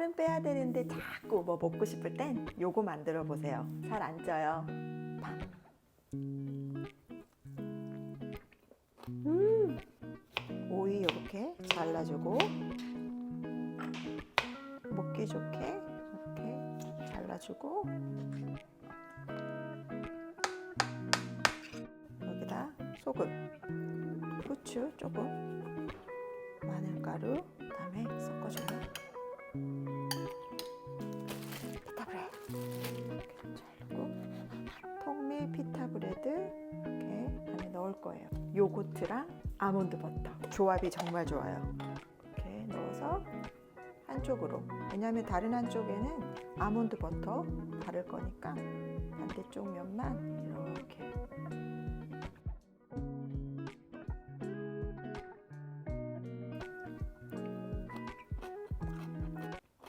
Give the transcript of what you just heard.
살은 빼야 되는데 자꾸 뭐 먹고 싶을 땐 요거 만들어 보세요. 살 안 쪄요. 팍. 음, 오이 이렇게 잘라주고 먹기 좋게 이렇게 잘라주고 여기다 소금, 후추 조금, 피타브레드 이렇게 자르고 통밀 피타브레드 이렇게 안에 넣을 거예요. 요거트랑 아몬드 버터 조합이 정말 좋아요. 이렇게 넣어서 한쪽으로 왜냐하면 다른 한쪽에는 아몬드 버터 바를 거니까 반대쪽 면만 이렇게